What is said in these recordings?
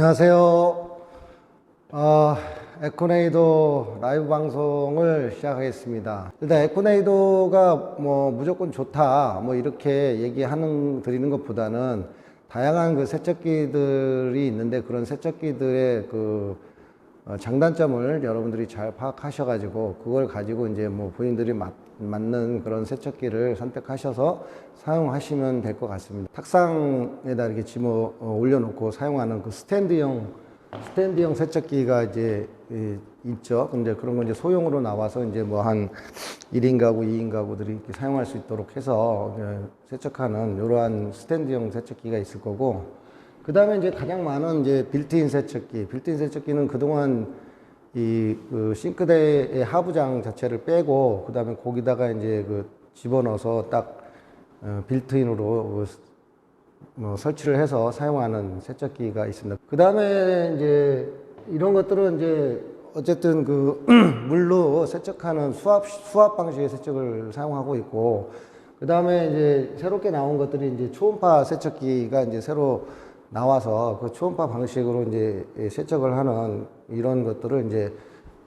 안녕하세요. 어, 에코네이도 라이브 방송을 시작하겠습니다. 일단 에코네이도가 뭐 무조건 좋다, 뭐 이렇게 얘기하는, 드리는 것보다는 다양한 그 세척기들이 있는데 그런 세척기들의 그 어, 장단점을 여러분들이 잘 파악하셔가지고 그걸 가지고 이제 뭐 본인들이 맞, 맞는 그런 세척기를 선택하셔서 사용하시면 될 것 같습니다. 탁상에다 이렇게 집어 어, 올려놓고 사용하는 그 스탠드형 스탠드형 세척기가 이제 이, 있죠. 근데 그런 건 이제 소형으로 나와서 이제 뭐 한 1인 가구, 2인 가구들이 이렇게 사용할 수 있도록 해서 어, 세척하는 이러한 스탠드형 세척기가 있을 거고 그 다음에 이제 가장 많은 이제 빌트인 세척기. 빌트인 세척기는 그동안 이 그 싱크대의 하부장 자체를 빼고 그 다음에 거기다가 이제 그 집어넣어서 딱 어, 빌트인으로 뭐 설치를 해서 사용하는 세척기가 있습니다. 그 다음에 이제 이런 것들은 이제 어쨌든 그 물로 세척하는 수압 수압 방식의 세척을 사용하고 있고 그 다음에 이제 새롭게 나온 것들이 이제 초음파 세척기가 이제 새로 나와서 그 초음파 방식으로 이제 세척을 하는 이런 것들을 이제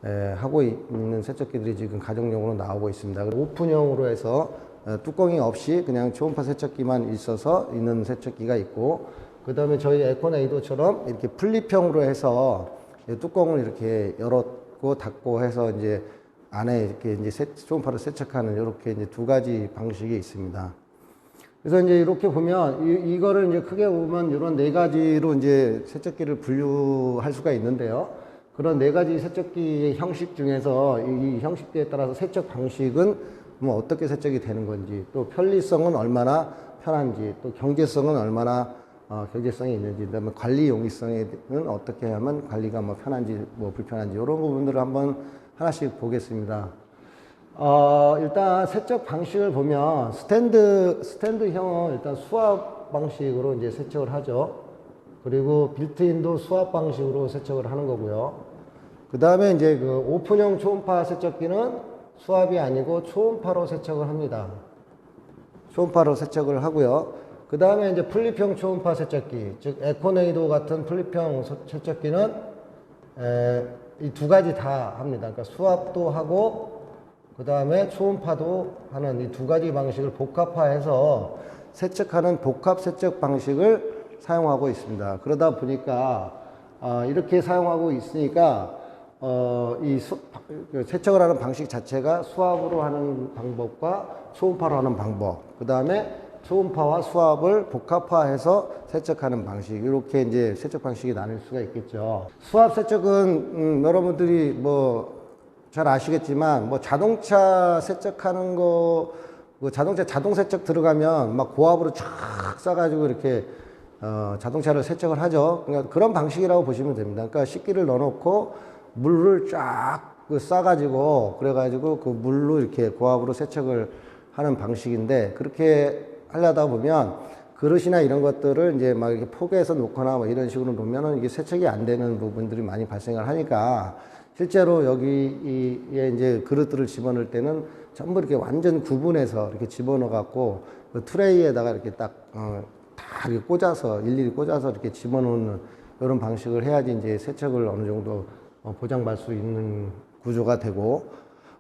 에, 하고 있는 세척기들이 지금 가정용으로 나오고 있습니다. 오픈형으로 해서 어, 뚜껑이 없이 그냥 초음파 세척기만 있어서 있는 세척기가 있고 그 다음에 저희 에코네이도처럼 이렇게 플립형으로 해서 이 뚜껑을 이렇게 열었고 닫고 해서 이제 안에 이렇게 이제 세, 초음파를 세척하는 이렇게 이제 두 가지 방식이 있습니다. 그래서 이제 이렇게 보면 이, 이거를 이제 크게 보면 이런 네 가지로 이제 세척기를 분류할 수가 있는데요. 그런 네 가지 세척기의 형식 중에서 이, 이 형식에 따라서 세척 방식은 뭐 어떻게 세척이 되는 건지 또 편리성은 얼마나 편한지 또 경제성은 얼마나 어, 경제성이 있는지 그다음에 관리 용이성에는 어떻게 하면 관리가 뭐 편한지 뭐 불편한지 이런 부분들을 한번 하나씩 보겠습니다. 어, 일단 세척 방식을 보면 스탠드, 스탠드형은 일단 수압 방식으로 이제 세척을 하죠. 그리고 빌트인도 수압 방식으로 세척을 하는 거고요. 그 다음에 이제 그 오픈형 초음파 세척기는 수압이 아니고 초음파로 세척을 합니다. 초음파로 세척을 하고요. 그 다음에 이제 플립형 초음파 세척기, 즉 에코네이도 같은 플립형 세척기는 이 두 가지 다 합니다. 그러니까 수압도 하고 그 다음에 초음파도 하는 이 두 가지 방식을 복합화해서 세척하는 복합 세척 방식을 사용하고 있습니다. 그러다 보니까 어, 이렇게 사용하고 있으니까 어, 이 수, 그 세척을 하는 방식 자체가 수압으로 하는 방법과 초음파로 하는 방법, 그 다음에 초음파와 수압을 복합화해서 세척하는 방식 이렇게 이제 세척 방식이 나눌 수가 있겠죠. 수압 세척은 음, 여러분들이 뭐 잘 아시겠지만 뭐 자동차 세척하는 거, 그 자동차 자동 세척 들어가면 막 고압으로 쫙 싸가지고 이렇게 어, 자동차를 세척을 하죠. 그러니까 그런 방식이라고 보시면 됩니다. 그러니까 식기를 넣어놓고 물을 쫙 그 싸가지고 그래가지고 그 물로 이렇게 고압으로 세척을 하는 방식인데 그렇게 하려다 보면 그릇이나 이런 것들을 이제 막 이렇게 포개해서 놓거나 뭐 이런 식으로 놓으면은 이게 세척이 안 되는 부분들이 많이 발생을 하니까 실제로 여기에 이제 그릇들을 집어넣을 때는 전부 이렇게 완전 구분해서 이렇게 집어넣어 갖고 그 트레이에다가 이렇게 딱, 어, 다 이렇게 꽂아서 일일이 꽂아서 이렇게 집어넣는 이런 방식을 해야지 이제 세척을 어느 정도 어, 보장받을 수 있는 구조가 되고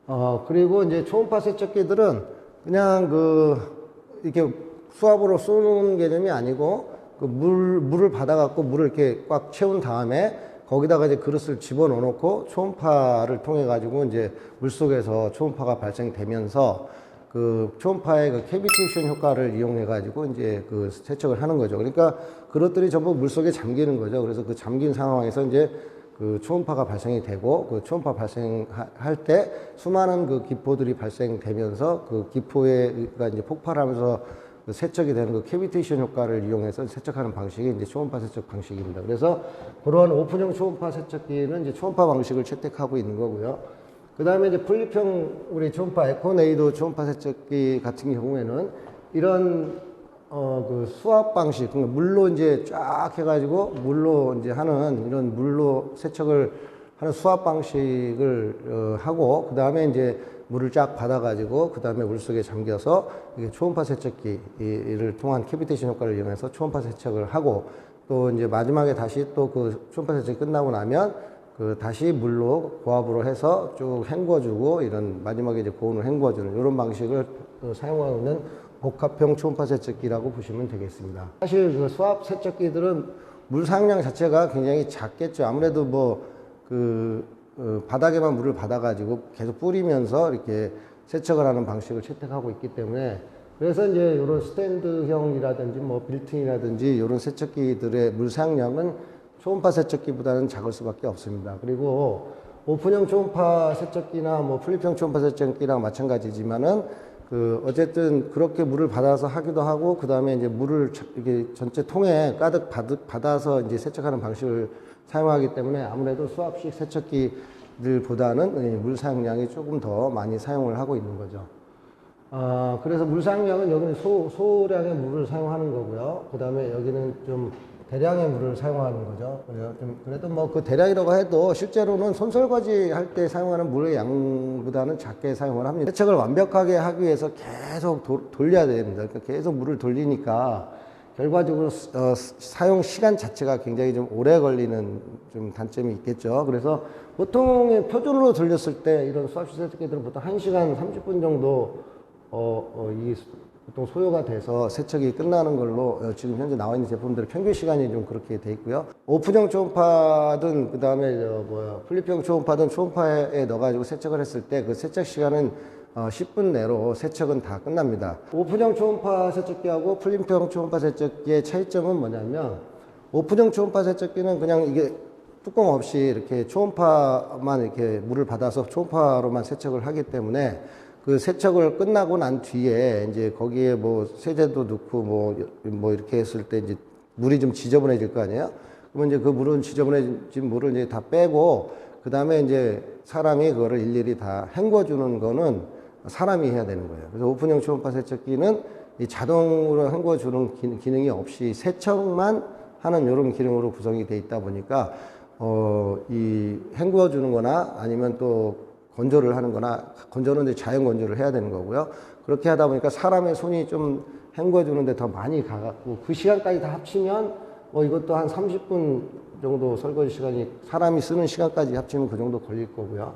어, 그리고 이제 초음파 세척기들은 그냥 그 이렇게 수압으로 쏘는 개념이 아니고 그 물, 물을 받아갖고 물을 이렇게 꽉 채운 다음에 거기다가 이제 그릇을 집어넣어 놓고 초음파를 통해 가지고 이제 물 속에서 초음파가 발생되면서 그 초음파의 그 캐비테이션 효과를 이용해 가지고 이제 그 세척을 하는 거죠. 그러니까 그릇들이 전부 물 속에 잠기는 거죠. 그래서 그 잠긴 상황에서 이제 그 초음파가 발생이 되고 그 초음파 발생할 때 수많은 그 기포들이 발생되면서 그 기포가 이제 폭발하면서 그 세척이 되는 그 캐비테이션 효과를 이용해서 세척하는 방식이 이제 초음파 세척 방식입니다. 그래서 그러한 오픈형 초음파 세척기는 이제 초음파 방식을 채택하고 있는 거고요. 그 다음에 이제 플립형 우리 초음파 에코네이도 초음파 세척기 같은 경우에는 이런 어 그 수압 방식, 그러니까 물로 이제 쫙 해가지고 물로 이제 하는 이런 물로 세척을 하는 수압 방식을 어 하고 그 다음에 이제 물을 쫙 받아가지고 그 다음에 물 속에 잠겨서 초음파 세척기를 통한 캐비테이션 효과를 이용해서 초음파 세척을 하고 또 이제 마지막에 다시 또 그 초음파 세척이 끝나고 나면 그 다시 물로 고압으로 해서 쭉 헹궈주고 이런 마지막에 이제 고온을 헹궈주는 이런 방식을 그 사용하고 있는 복합형 초음파 세척기라고 보시면 되겠습니다. 사실 그 수압 세척기들은 물 사용량 자체가 굉장히 작겠죠. 아무래도 뭐 그 어, 바닥에만 물을 받아가지고 계속 뿌리면서 이렇게 세척을 하는 방식을 채택하고 있기 때문에 그래서 이제 이런 스탠드형이라든지 뭐 빌트인이라든지 이런 세척기들의 물 사용량은 초음파 세척기보다는 작을 수밖에 없습니다. 그리고 오픈형 초음파 세척기나 뭐 플립형 초음파 세척기랑 마찬가지지만은 그 어쨌든 그렇게 물을 받아서 하기도 하고 그 다음에 이제 물을 저- 이게 전체 통에 가득 받- 받아서 이제 세척하는 방식을 사용하기 때문에 아무래도 수압식 세척기들보다는 물 사용량이 조금 더 많이 사용을 하고 있는 거죠. 아, 그래서 물 사용량은 여기는 소, 소량의 물을 사용하는 거고요. 그 다음에 여기는 좀 대량의 물을 사용하는 거죠. 그래도 뭐 그 대량이라고 해도 실제로는 손설거지 할 때 사용하는 물의 양보다는 작게 사용을 합니다. 세척을 완벽하게 하기 위해서 계속 도- 돌려야 됩니다. 그러니까 계속 물을 돌리니까 결과적으로 스- 어, 스- 사용 시간 자체가 굉장히 좀 오래 걸리는 좀 단점이 있겠죠. 그래서 보통의 표준으로 돌렸을 때 이런 수압식 세척기들은 보통 1시간 30분 정도 어, 어, 이 수- 보통 소요가 돼서 세척이 끝나는 걸로 어, 지금 현재 나와 있는 제품들의 평균 시간이 좀 그렇게 돼 있고요. 오픈형 초음파든 그 다음에 저 뭐야 플립형 초음파든 초음파에 넣어가지고 세척을 했을 때 그 세척 시간은 어, 10분 내로 세척은 다 끝납니다. 오픈형 초음파 세척기하고 플립형 초음파 세척기의 차이점은 뭐냐면 오픈형 초음파 세척기는 그냥 이게 뚜껑 없이 이렇게 초음파만 이렇게 물을 받아서 초음파로만 세척을 하기 때문에 그 세척을 끝나고 난 뒤에 이제 거기에 뭐 세제도 넣고 뭐, 뭐 이렇게 했을 때 이제 물이 좀 지저분해질 거 아니에요? 그러면 이제 그 물은 지저분해진 물을 이제 다 빼고 그 다음에 이제 사람이 그거를 일일이 다 헹궈주는 거는 사람이 해야 되는 거예요. 그래서 오픈형 초음파 세척기는 이 자동으로 헹궈주는 기- 기능이 없이 세척만 하는 이런 기능으로 구성이 돼 있다 보니까 어, 이 헹궈주는 거나 아니면 또 건조를 하는 거나 건조는 이제 자연 건조를 해야 되는 거고요. 그렇게 하다 보니까 사람의 손이 좀 헹궈 주는데 더 많이 가갖고 그 시간까지 다 합치면 뭐 이것도 한 30분 정도 설거지 시간이 사람이 쓰는 시간까지 합치면 그 정도 걸릴 거고요.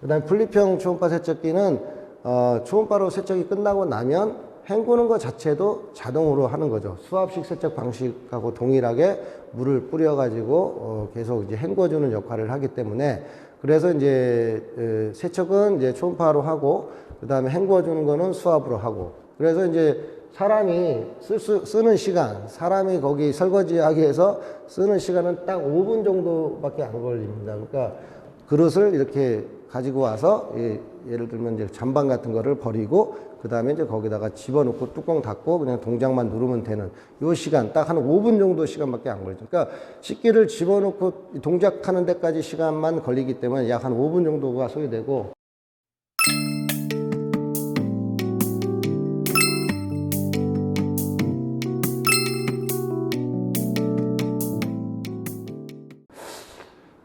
그 다음에 플립형 초음파 세척기는 어, 초음파로 세척이 끝나고 나면 헹구는 것 자체도 자동으로 하는 거죠. 수압식 세척 방식하고 동일하게 물을 뿌려가지고 어, 계속 이제 헹궈주는 역할을 하기 때문에 그래서 이제 에, 세척은 이제 초음파로 하고 그 다음에 헹궈 주는 거는 수압으로 하고 그래서 이제 사람이 쓸 수, 쓰는 시간, 사람이 거기 설거지하기 위해서 쓰는 시간은 딱 5분 정도밖에 안 걸립니다. 그러니까 그릇을 이렇게 가지고 와서 예, 예를 들면 이제 잔반 같은 거를 버리고 그 다음에 이제 거기다가 집어넣고 뚜껑 닫고 그냥 동작만 누르면 되는 요 시간 딱 한 5분 정도 시간밖에 안 걸리죠. 그러니까 식기를 집어넣고 동작하는 데까지 시간만 걸리기 때문에 약 한 5분 정도가 소요되고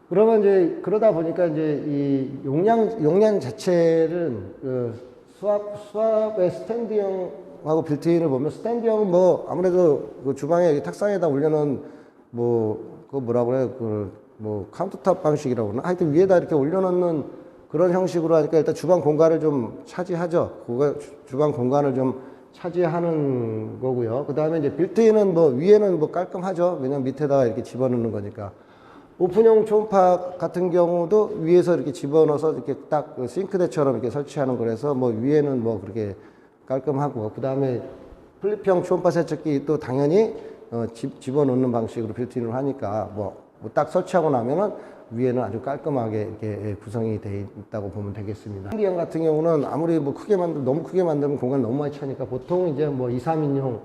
그러면 이제 그러다 보니까 이제 이 용량 용량 자체는 그 수압 수압의 스탠드형하고 빌트인을 보면 스탠드형은 뭐 아무래도 그 주방에 탁상에다 올려놓은 뭐그 뭐라 그래요 그뭐 카운터탑 방식이라고 그러나 하여튼 위에다 이렇게 올려놓는 그런 형식으로 하니까 일단 주방 공간을 좀 차지하죠. 그거 주- 주방 공간을 좀 차지하는 거고요. 그 다음에 이제 빌트인은 뭐 위에는 뭐 깔끔하죠. 왜냐면 밑에다가 이렇게 집어넣는 거니까. 오픈형 초음파 같은 경우도 위에서 이렇게 집어넣어서 이렇게 딱그 싱크대처럼 이렇게 설치하는 거라서 뭐 위에는 뭐 그렇게 깔끔하고 그 다음에 플립형 초음파 세척기 또 당연히 어, 집, 집어넣는 방식으로 빌트인을 하니까 뭐 딱 설치하고 나면은 위에는 아주 깔끔하게 이렇게 예, 구성이 되어 있다고 보면 되겠습니다. 핸디형 같은 경우는 아무리 뭐 크게 만들 너무 크게 만들면 공간 너무 많이 차니까 보통 이제 뭐 2, 3인용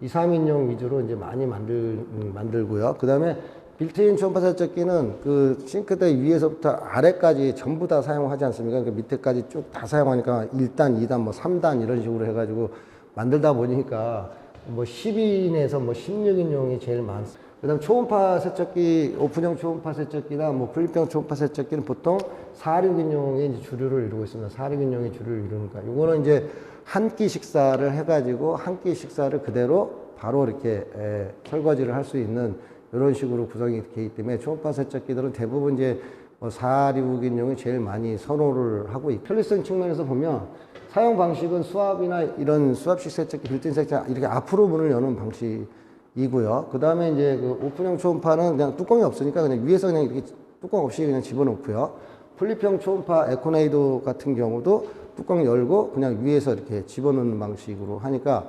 2, 3인용 위주로 이제 많이 만들, 음, 만들고요. 그 다음에 빌트인 초음파 세척기는 그 싱크대 위에서부터 아래까지 전부 다 사용하지 않습니까? 그 밑에까지 쭉 다 사용하니까 1단, 2단, 뭐 3단 이런 식으로 해가지고 만들다 보니까 뭐 10인에서 뭐 16인용이 제일 많습니다. 그 다음 초음파 세척기, 오픈형 초음파 세척기나 뭐 플립형 초음파 세척기는 보통 4, 6인용이 이제 주류를 이루고 있습니다. 4, 6인용이 주류를 이루니까. 요거는 이제 한 끼 식사를 해가지고 한 끼 식사를 그대로 바로 이렇게 에, 설거지를 할 수 있는 이런 식으로 구성이 되기 때문에 초음파 세척기들은 대부분 이제 뭐 4리우긴용이 제일 많이 선호를 하고 있고 편리성 측면에서 보면 사용 방식은 수압이나 이런 수압식 세척기, 빌트인 세척기 이렇게 앞으로 문을 여는 방식이고요. 그 다음에 이제 그 오픈형 초음파는 그냥 뚜껑이 없으니까 그냥 위에서 그냥 이렇게 뚜껑 없이 그냥 집어넣고요. 플립형 초음파 에코네이도 같은 경우도 뚜껑 열고 그냥 위에서 이렇게 집어넣는 방식으로 하니까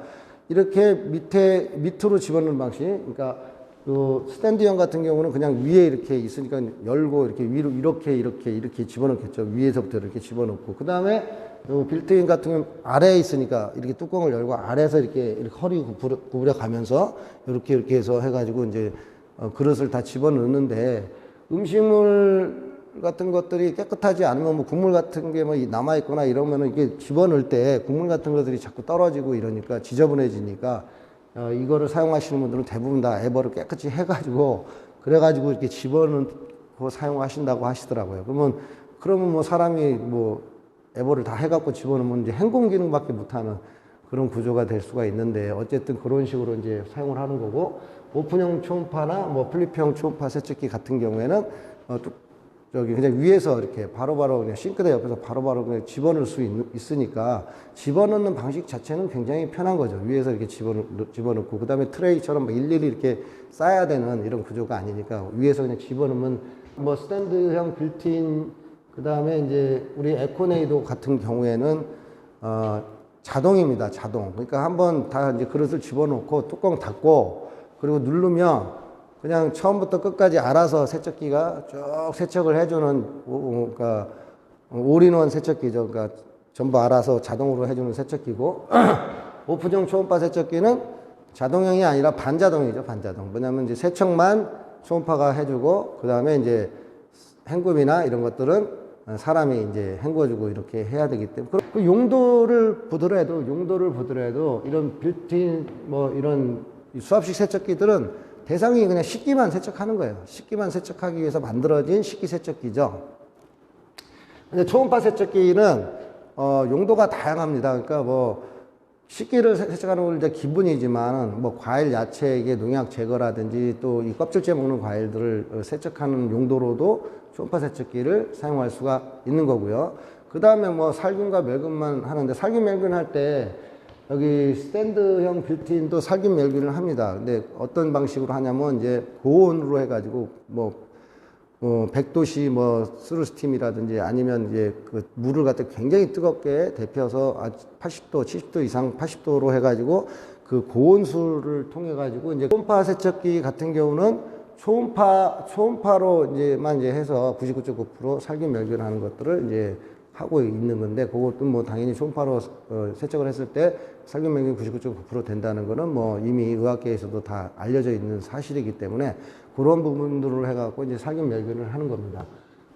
이렇게 밑에 밑으로 집어넣는 방식, 그러니까 그 스탠드형 같은 경우는 그냥 위에 이렇게 있으니까 열고 이렇게 위로 이렇게 이렇게 이렇게 집어넣겠죠. 위에서부터 이렇게 집어넣고 그 다음에 요 빌트인 같은 경우는 아래에 있으니까 이렇게 뚜껑을 열고 아래에서 이렇게, 이렇게 허리 구부려, 구부려 가면서 이렇게 이렇게 해서 해가지고 이제 어, 그릇을 다 집어넣는데 음식물 같은 것들이 깨끗하지 않으면 뭐 국물 같은 게 뭐 남아 있거나 이러면은 이게 집어넣을 때 국물 같은 것들이 자꾸 떨어지고 이러니까 지저분해지니까 어, 이거를 사용하시는 분들은 대부분 다 에버를 깨끗이 해가지고 그래가지고 이렇게 집어넣고 사용하신다고 하시더라고요. 그러면 그러면 뭐 사람이 뭐 에버를 다 해갖고 집어넣으면 이제 행공 기능밖에 못하는 그런 구조가 될 수가 있는데 어쨌든 그런 식으로 이제 사용을 하는 거고 오픈형 초음파나 뭐 플립형 초음파 세척기 같은 경우에는 어, 또 저기 그냥 위에서 이렇게 바로 바로 그냥 싱크대 옆에서 바로바로 그냥 집어넣을 수 있, 있으니까 집어넣는 방식 자체는 굉장히 편한 거죠. 위에서 이렇게 집어넣, 집어넣고 그다음에 트레이처럼 막 일일이 이렇게 쌓아야 되는 이런 구조가 아니니까 위에서 그냥 집어넣으면 뭐 스탠드형 빌트인 그다음에 이제 우리 에코네이도 같은 경우에는 어 자동입니다. 자동. 그러니까 한번 다 이제 그릇을 집어넣고 뚜껑 닫고 그리고 누르면 그냥 처음부터 끝까지 알아서 세척기가 쭉 세척을 해주는 오- 그러니까 올인원 세척기죠. 그러니까 전부 알아서 자동으로 해주는 세척기고 오픈형 초음파 세척기는 자동형이 아니라 반자동이죠. 반자동. 뭐냐면 이제 세척만 초음파가 해주고 그 다음에 이제 헹굼이나 이런 것들은 사람이 이제 헹궈주고 이렇게 해야 되기 때문에 그 용도를 보더라도 용도를 보더라도 이런 빌트인 뭐 이런 이 수압식 세척기들은 대상이 그냥 식기만 세척하는 거예요. 식기만 세척하기 위해서 만들어진 식기 세척기죠. 근데 초음파 세척기는 어, 용도가 다양합니다. 그러니까 뭐 식기를 세- 세척하는 건 이제 기본이지만 뭐 과일, 야채의 농약 제거라든지 또 이 껍질째 먹는 과일들을 어, 세척하는 용도로도 초음파 세척기를 사용할 수가 있는 거고요. 그 다음에 뭐 살균과 멸균만 하는데 살균 멸균 할때 여기 스탠드형 빌트인도 살균 멸균을 합니다. 근데 어떤 방식으로 하냐면 이제 고온으로 해가지고 뭐 어, 100도씨 뭐 스루스팀이라든지 아니면 이제 그 물을 갖다 굉장히 뜨겁게 데펴서 아, 80도, 70도 이상 80도로 해가지고 그 고온수를 통해 가지고 이제 초음파 세척기 같은 경우는 초음파 초음파로 이제만 이제 해서 99.9% 살균 멸균하는 것들을 이제 하고 있는 건데 그것도 뭐 당연히 초음파로 어, 세척을 했을 때 살균 멸균 99.9% 된다는 거는 뭐 이미 의학계에서도 다 알려져 있는 사실이기 때문에 그런 부분들을 해갖고 이제 살균 멸균을 하는 겁니다.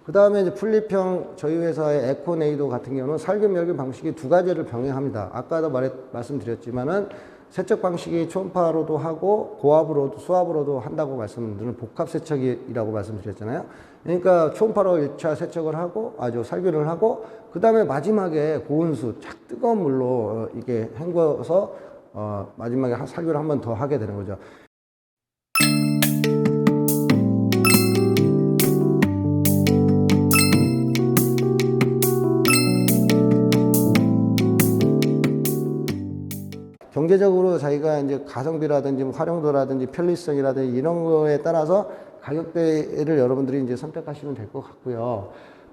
그 다음에 이제 플립형 저희 회사의 에코네이도 같은 경우는 살균 멸균 방식이 두 가지를 병행합니다. 아까도 말했, 말씀드렸지만은 세척 방식이 초음파로도 하고 고압으로도 수압으로도 한다고 말씀드리는 복합 세척이라고 말씀드렸잖아요. 그러니까 초음파로 1차 세척을 하고 아주 살균을 하고 그 다음에 마지막에 고온수 착 뜨거운 물로 어, 이게 헹궈서 어, 마지막에 한- 살균을 한 번 더 하게 되는 거죠. 경제적으로 자기가 이제 가성비라든지 뭐 활용도라든지 편리성이라든지 이런 거에 따라서 가격대를 여러분들이 이제 선택하시면 될 것 같고요.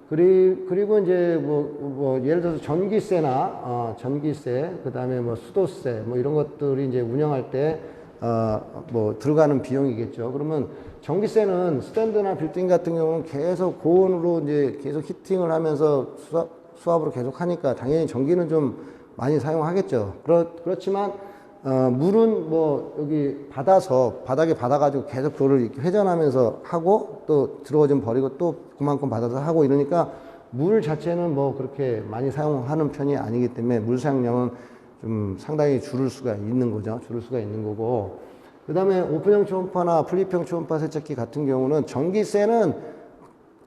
그리, 그리고 이제 뭐, 뭐 예를 들어서 전기세나 어, 전기세, 그 다음에 뭐 수도세, 뭐 이런 것들이 이제 운영할 때 어, 뭐 들어가는 비용이겠죠. 그러면 전기세는 스탠드나 빌딩 같은 경우는 계속 고온으로 이제 계속 히팅을 하면서 수압, 수압으로 계속 하니까 당연히 전기는 좀 많이 사용하겠죠. 그렇, 그렇지만 어, 물은 뭐 여기 받아서 바닥에 받아가지고 계속 그거를 이렇게 회전하면서 하고 또 들어오좀 버리고 또 그만큼 받아서 하고 이러니까 물 자체는 뭐 그렇게 많이 사용하는 편이 아니기 때문에 물 사용량은 좀 상당히 줄을 수가 있는 거죠. 줄을 수가 있는 거고. 그 다음에 오픈형 초음파나 플립형 초음파 세척기 같은 경우는 전기세는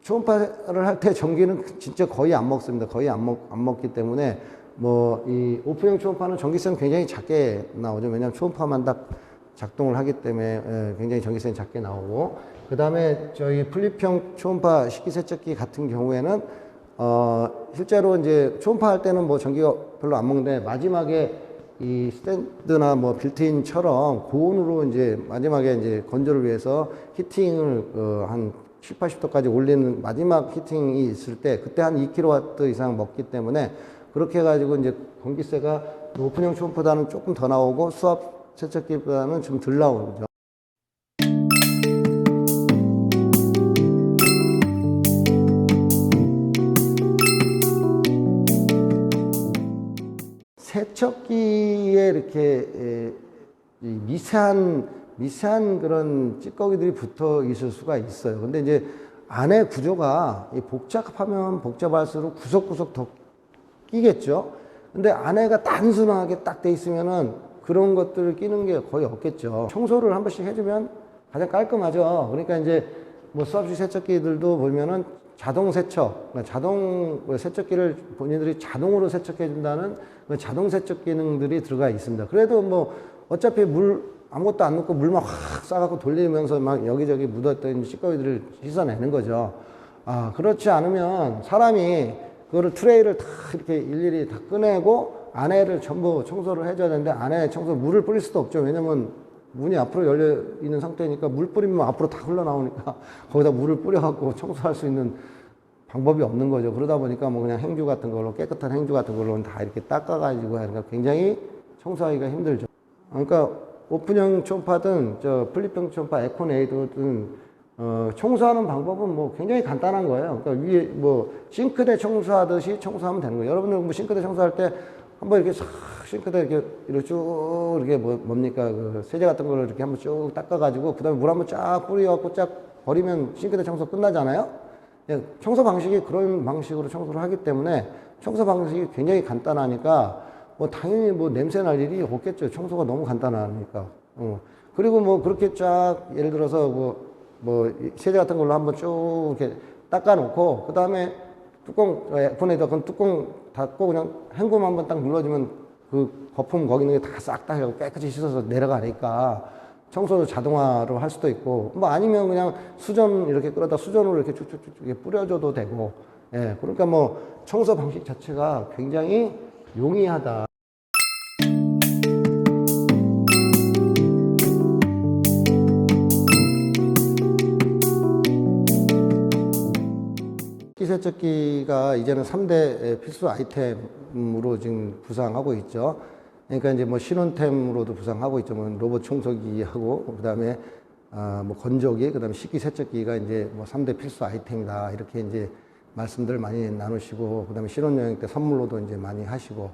초음파를 할 때 전기는 진짜 거의 안 먹습니다. 거의 안, 먹, 안 먹기 때문에 뭐 이 오픈형 초음파는 전기세는 굉장히 작게 나오죠. 왜냐하면 초음파만 딱 작동을 하기 때문에 예, 굉장히 전기세는 작게 나오고 그 다음에 저희 플립형 초음파 식기세척기 같은 경우에는 어 실제로 이제 초음파 할 때는 뭐 전기가 별로 안 먹는데 마지막에 이 스탠드나 뭐 빌트인처럼 고온으로 이제 마지막에 이제 건조를 위해서 히팅을 어, 한 7, 80도까지 올리는 마지막 히팅이 있을 때 그때 한 2kW 이상 먹기 때문에 그렇게 해가지고 이제 전기세가 오픈형 초음파보다는 조금 더 나오고 수압 세척기보다는 좀 덜 나오죠. 세척기에 이렇게 미세한 미세한 그런 찌꺼기들이 붙어 있을 수가 있어요. 근데 이제 안에 구조가 이 복잡하면 복잡할수록 구석구석 더 끼겠죠. 근데 안에가 단순하게 딱 돼 있으면은 그런 것들을 끼는 게 거의 없겠죠. 청소를 한 번씩 해주면 가장 깔끔하죠. 그러니까 이제 뭐 수압식 세척기들도 보면은 자동 세척, 그러니까 자동 세척기를 본인들이 자동으로 세척해 준다는 그 자동 세척 기능들이 들어가 있습니다. 그래도 뭐 어차피 물 아무것도 안 넣고 물만 확 싸갖고 돌리면서 막 여기저기 묻었던 찌꺼기들을 씻어내는 거죠. 아, 그렇지 않으면 사람이 그거를 트레이를 다 이렇게 일일이 다 꺼내고 안에를 전부 청소를 해줘야 되는데 안에 청소 물을 뿌릴 수도 없죠. 왜냐면 문이 앞으로 열려 있는 상태니까 물 뿌리면 앞으로 다 흘러나오니까 거기다 물을 뿌려갖고 청소할 수 있는 방법이 없는 거죠. 그러다 보니까 뭐 그냥 행주 같은 걸로 깨끗한 행주 같은 걸로 다 이렇게 닦아가지고 하니까 굉장히 청소하기가 힘들죠. 그러니까 오픈형 초음파든 저 플립형 초음파 에코네이드든 어, 청소하는 방법은 뭐 굉장히 간단한 거예요. 그러니까 위에 뭐 싱크대 청소하듯이 청소하면 되는 거예요. 여러분들 뭐 싱크대 청소할 때 한번 이렇게 싹 싱크대 이렇게 이렇게 쭉 이렇게 뭐 뭡니까 그 세제 같은 거를 이렇게 한번 쭉 닦아가지고 그다음에 물 한번 쫙 뿌려갖고 쫙 버리면 싱크대 청소 끝나잖아요. 예, 청소 방식이 그런 방식으로 청소를 하기 때문에 청소 방식이 굉장히 간단하니까 뭐 당연히 뭐 냄새 날 일이 없겠죠. 청소가 너무 간단하니까. 어. 그리고 뭐 그렇게 쫙 예를 들어서 뭐, 뭐 세제 같은 걸로 한번 쭉 이렇게 닦아놓고 그 다음에 뚜껑 에어컨에다 그 뚜껑 닫고 그냥 헹굼 한번 딱 눌러주면 그 거품 거기 있는 게 다 싹 다 해고 깨끗이 씻어서 내려가니까 청소도 자동화로 할 수도 있고 뭐 아니면 그냥 수전 이렇게 끌어다 수전으로 이렇게 쭉쭉쭉 뿌려줘도 되고 예 그러니까 뭐 청소 방식 자체가 굉장히 용이하다. 세척기가 이제는 3대 필수 아이템으로 지금 부상하고 있죠. 그러니까 이제 뭐 신혼템으로도 부상하고 있죠. 뭐 로봇 청소기하고 그다음에 아, 뭐 건조기, 그다음에 식기 세척기가 이제 뭐 3대 필수 아이템이다. 이렇게 이제 말씀들 많이 나누시고 그다음에 신혼여행 때 선물로도 이제 많이 하시고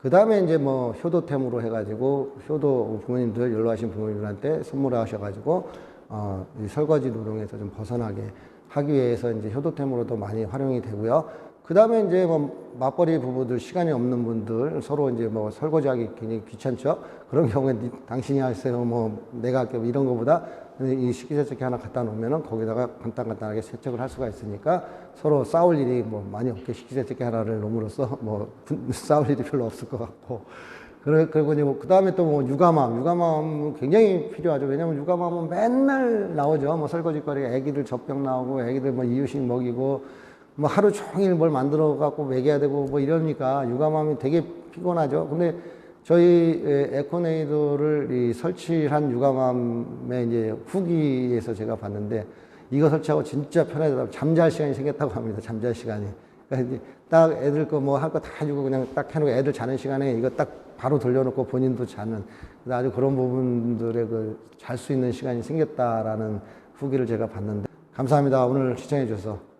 그다음에 이제 뭐 효도템으로 해 가지고 효도 부모님들 연로하신 부모님들한테 선물하셔 가지고 어, 이 설거지 노동에서 좀 벗어나게 하기 위해서 이제 효도템으로도 많이 활용이 되고요. 그 다음에 이제 뭐 맞벌이 부부들 시간이 없는 분들 서로 이제 뭐 설거지하기 굉장히 귀찮죠. 그런 경우에 니- 당신이 하세요. 뭐 내가 할게 뭐 이런 거보다 이 식기세척기 하나 갖다 놓으면은 거기다가 간단간단하게 세척을 할 수가 있으니까 서로 싸울 일이 뭐 많이 없게 식기세척기 하나를 놓음으로써 뭐 분- 싸울 일이 별로 없을 것 같고 그리고 이제 뭐, 그 다음에 또 뭐, 육아맘. 육아맘은 굉장히 필요하죠. 왜냐면 육아맘은 맨날 나오죠. 뭐, 설거지거리가 애기들 젖병 나오고, 애기들 뭐, 이유식 먹이고, 뭐, 하루 종일 뭘 만들어 갖고 먹여야 되고, 뭐, 이러니까 육아맘이 되게 피곤하죠. 근데 저희 에, 에코네이도를 이 설치한 육아맘의 이제 후기에서 제가 봤는데, 이거 설치하고 진짜 편하더라고요. 잠잘 시간이 생겼다고 합니다. 잠잘 시간이. 그러니까 딱 애들 거 뭐 할 거 다 해주고 그냥 딱 해놓고 애들 자는 시간에 이거 딱 바로 돌려놓고 본인도 자는 아주 그런 부분들의 그 잘 수 있는 시간이 생겼다라는 후기를 제가 봤는데 감사합니다. 오늘 시청해 주셔서.